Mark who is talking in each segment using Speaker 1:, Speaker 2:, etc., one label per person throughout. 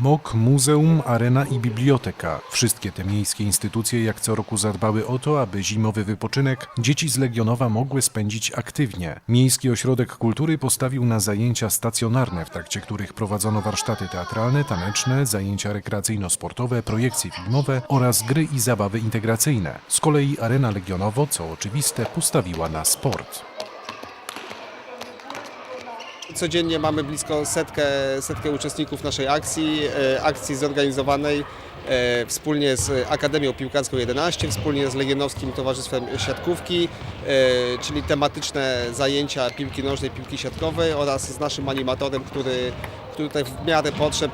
Speaker 1: MOK, muzeum, arena i biblioteka. Wszystkie te miejskie instytucje jak co roku zadbały o to, aby zimowy wypoczynek dzieci z Legionowa mogły spędzić aktywnie. Miejski Ośrodek Kultury postawił na zajęcia stacjonarne, w trakcie których prowadzono warsztaty teatralne, taneczne, zajęcia rekreacyjno-sportowe, projekcje filmowe oraz gry i zabawy integracyjne. Z kolei arena Legionowo, co oczywiste, postawiła na sport.
Speaker 2: Codziennie mamy blisko setkę, setkę uczestników naszej akcji, e, akcji zorganizowanej e, wspólnie z Akademią Piłkarską 11, wspólnie z Legionowskim Towarzystwem Siatkówki, e, czyli tematyczne zajęcia piłki nożnej, piłki siatkowej oraz z naszym animatorem, który, który tutaj w miarę potrzeb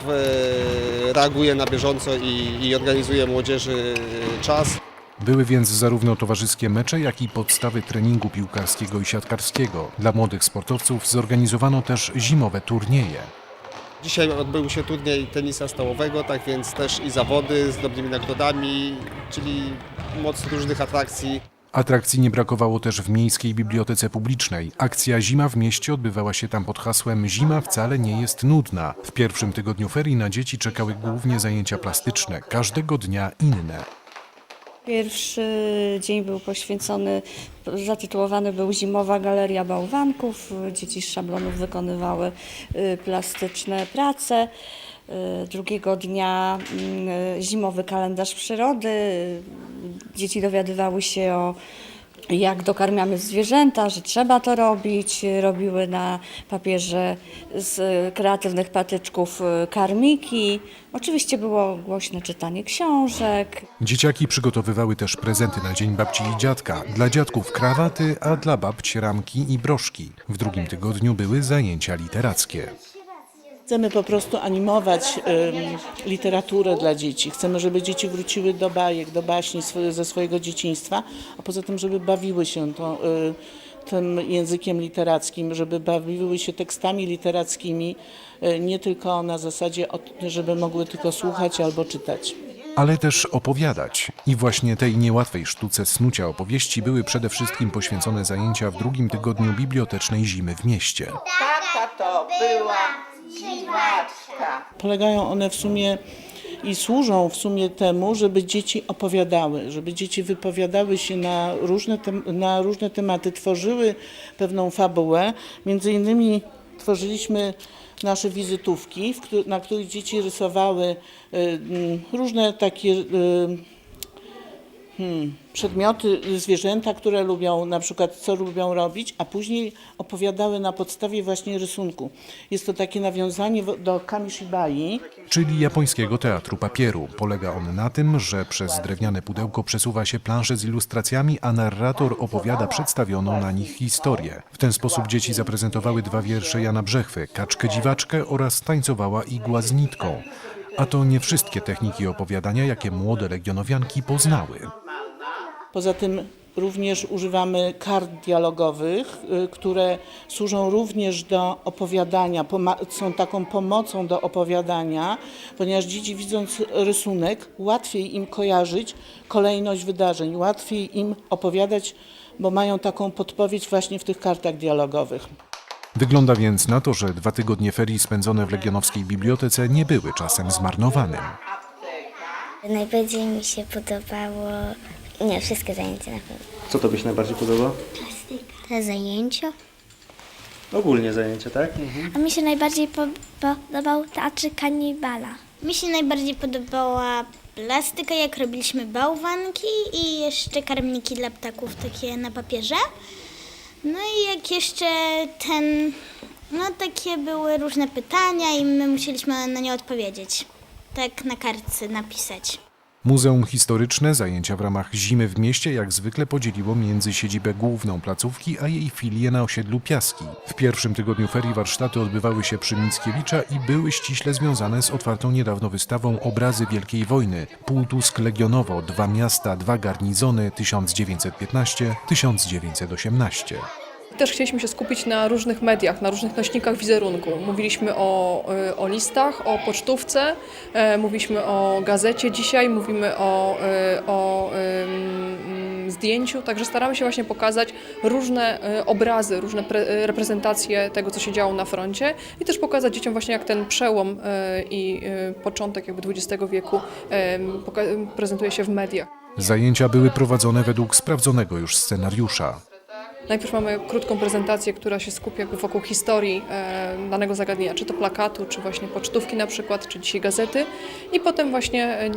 Speaker 2: reaguje na bieżąco i, i organizuje młodzieży czas.
Speaker 1: Były więc zarówno towarzyskie mecze, jak i podstawy treningu piłkarskiego i siatkarskiego. Dla młodych sportowców zorganizowano też zimowe turnieje.
Speaker 2: Dzisiaj odbył się turniej tenisa stołowego, tak więc też i zawody z drobnymi nagrodami, czyli moc różnych atrakcji.
Speaker 1: Atrakcji nie brakowało też w Miejskiej Bibliotece Publicznej. Akcja Zima w mieście odbywała się tam pod hasłem Zima wcale nie jest nudna. W pierwszym tygodniu ferii na dzieci czekały głównie zajęcia plastyczne, każdego dnia inne.
Speaker 3: Pierwszy dzień był poświęcony, zatytułowany był Zimowa Galeria Bałwanków. Dzieci z szablonów wykonywały y, plastyczne prace. Y, Drugiego dnia mm, zimowy kalendarz przyrody. Dzieci dowiadywały się o jak dokarmiamy zwierzęta, że trzeba to robić. Robiły na papierze z kreatywnych patyczków y, karmiki. Oczywiście było głośne czytanie książek.
Speaker 1: Dzieciaki przygotowywały też prezenty na Dzień Babci i Dziadka. Dla dziadków krawaty, a dla babć ramki i broszki. W drugim tygodniu były zajęcia literackie.
Speaker 4: Chcemy po prostu animować literaturę dla dzieci. Chcemy, żeby dzieci wróciły do bajek, do baśni ze swojego dzieciństwa, a poza tym, żeby bawiły się to, y, tym językiem literackim, żeby bawiły się tekstami literackimi, y, nie tylko na zasadzie, od- żeby mogły tylko słuchać albo czytać.
Speaker 1: ale też opowiadać. I właśnie tej niełatwej sztuce snucia opowieści były przede wszystkim poświęcone zajęcia w drugim tygodniu bibliotecznej zimy w mieście.
Speaker 4: Taka to była Polegają one w sumie i służą w sumie temu, żeby dzieci opowiadały, żeby dzieci wypowiadały się na różne, na różne tematy, tworzyły pewną fabułę. Między innymi tworzyliśmy nasze wizytówki, na których dzieci rysowały mm, różne takie y, hmm, przedmioty, zwierzęta, które lubią, na przykład co lubią robić, a później opowiadały na podstawie właśnie rysunku. Jest to takie nawiązanie do Kamishibai.
Speaker 1: czyli japońskiego teatru papieru. Polega on na tym, że przez drewniane pudełko przesuwa się planszę z ilustracjami, a narrator opowiada przedstawioną na nich historię. W ten sposób dzieci zaprezentowały dwa wiersze Jana Brzechwy, Kaczkę Dziwaczkę oraz Tańcowała igła z nitką. A to nie wszystkie techniki opowiadania, jakie młode legionowianki poznały.
Speaker 4: Poza tym również używamy kart dialogowych, y, które służą również do opowiadania, są taką pomocą do opowiadania, ponieważ dzieci widząc rysunek, łatwiej im kojarzyć kolejność wydarzeń, łatwiej im opowiadać, bo mają taką podpowiedź właśnie w tych kartach dialogowych.
Speaker 1: Wygląda więc na to, że dwa tygodnie ferii spędzone w legionowskiej bibliotece nie były czasem zmarnowanym.
Speaker 5: Najbardziej mi się podobało, nie, wszystkie zajęcia na pewno.
Speaker 6: Co tobie się najbardziej podoba?
Speaker 5: Te zajęcia?
Speaker 6: Ogólnie zajęcia, tak?
Speaker 5: A mi się najbardziej po- podobał teatr kanibala.
Speaker 7: Mi się najbardziej podobała plastyka, jak robiliśmy bałwanki i jeszcze karmniki dla ptaków takie na papierze. No i jak jeszcze ten, no takie były różne pytania i my musieliśmy na nie odpowiedzieć. Tak na kartce napisać.
Speaker 1: Muzeum Historyczne zajęcia w ramach Zimy w mieście jak zwykle podzieliło między siedzibę główną placówki, a jej filię na osiedlu Piaski. W pierwszym tygodniu ferii warsztaty odbywały się przy Mickiewicza i były ściśle związane z otwartą niedawno wystawą Obrazy Wielkiej Wojny. Półtusk Legionowo, dwa miasta, dwa garnizony 1915-1918.
Speaker 8: Też chcieliśmy się skupić na różnych mediach, na różnych nośnikach wizerunku. Mówiliśmy o, y, o listach, o pocztówce, e, mówiliśmy o gazecie dzisiaj, mówimy o, y, o ym, em, zdjęciu, także staramy się właśnie pokazać różne e, obrazy, różne pre, e, reprezentacje tego, co się działo na froncie i też pokazać dzieciom właśnie jak ten przełom e, i e, początek jakby XX wieku prezentuje się w mediach.
Speaker 1: Zajęcia były prowadzone według sprawdzonego już scenariusza.
Speaker 8: Najpierw mamy krótką prezentację, która się skupia jakby wokół historii e, danego zagadnienia, czy to plakatu, czy właśnie pocztówki na przykład, czy dzisiaj gazety. I potem właśnie e,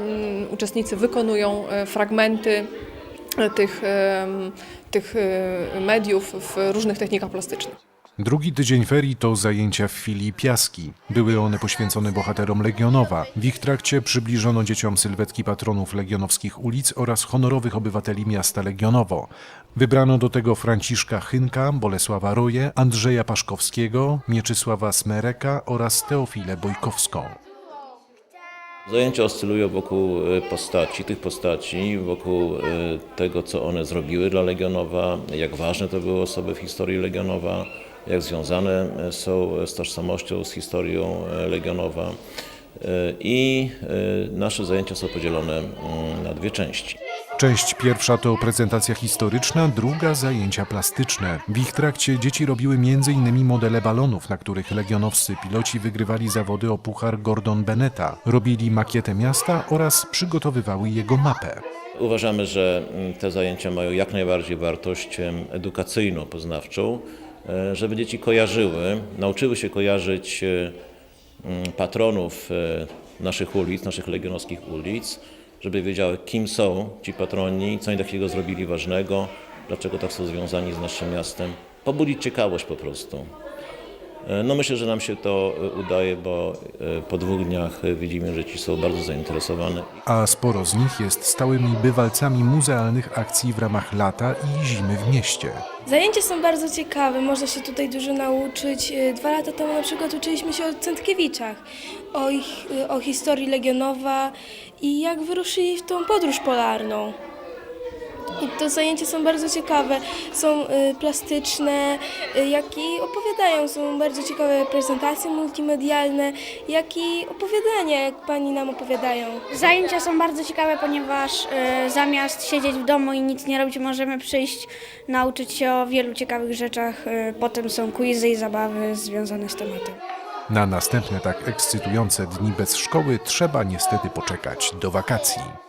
Speaker 8: uczestnicy wykonują e, fragmenty tych, tych mediów w różnych technikach plastycznych.
Speaker 1: Drugi tydzień ferii to zajęcia w filii Piaski. Były one poświęcone bohaterom Legionowa. W ich trakcie przybliżono dzieciom sylwetki patronów legionowskich ulic oraz honorowych obywateli miasta Legionowo. Wybrano do tego Franciszka Chynka, Bolesława Roje, Andrzeja Paszkowskiego, Mieczysława Smereka oraz Teofilę Bojkowską.
Speaker 9: Zajęcia oscylują wokół e, postaci, tych postaci, wokół e, tego, co one zrobiły dla Legionowa, jak ważne to były osoby w historii Legionowa, jak związane e, są z tożsamością, z historią e, Legionowa. E, I e, nasze zajęcia są podzielone mm, na dwie części.
Speaker 1: Część pierwsza to prezentacja historyczna, druga zajęcia plastyczne. W ich trakcie dzieci robiły m.in. modele balonów, na których legionowscy piloci wygrywali zawody o puchar Gordon Beneta, robili makietę miasta oraz przygotowywały jego mapę.
Speaker 9: Uważamy, że mm, te zajęcia mają jak najbardziej wartość edukacyjno-poznawczą, e, żeby dzieci kojarzyły, nauczyły się kojarzyć e, patronów e, naszych ulic, naszych legionowskich ulic, żeby wiedziały, kim są ci patroni, co oni takiego zrobili ważnego, dlaczego tak są związani z naszym miastem. Pobudzić ciekawość po prostu. E, No myślę, że nam się to e, udaje, bo e, po dwóch dniach widzimy, że ci są bardzo zainteresowane.
Speaker 1: A sporo z nich jest stałymi bywalcami muzealnych akcji w ramach lata i zimy w mieście.
Speaker 10: Zajęcia są bardzo ciekawe, można się tutaj dużo nauczyć. Dwa lata temu na przykład uczyliśmy się o Centkiewiczach, o, ich, o historii Legionowa i jak wyruszyli w tą podróż polarną. I to zajęcia są bardzo ciekawe, są y, plastyczne, y, jak i opowiadają, są bardzo ciekawe prezentacje multimedialne, jak i opowiadania, jak pani nam opowiadają.
Speaker 5: Zajęcia są bardzo ciekawe, ponieważ y, zamiast siedzieć w domu i nic nie robić, możemy przyjść, nauczyć się o wielu ciekawych rzeczach. Y, potem są quizy i zabawy związane z tematem.
Speaker 1: Na następne tak ekscytujące dni bez szkoły trzeba niestety poczekać do wakacji.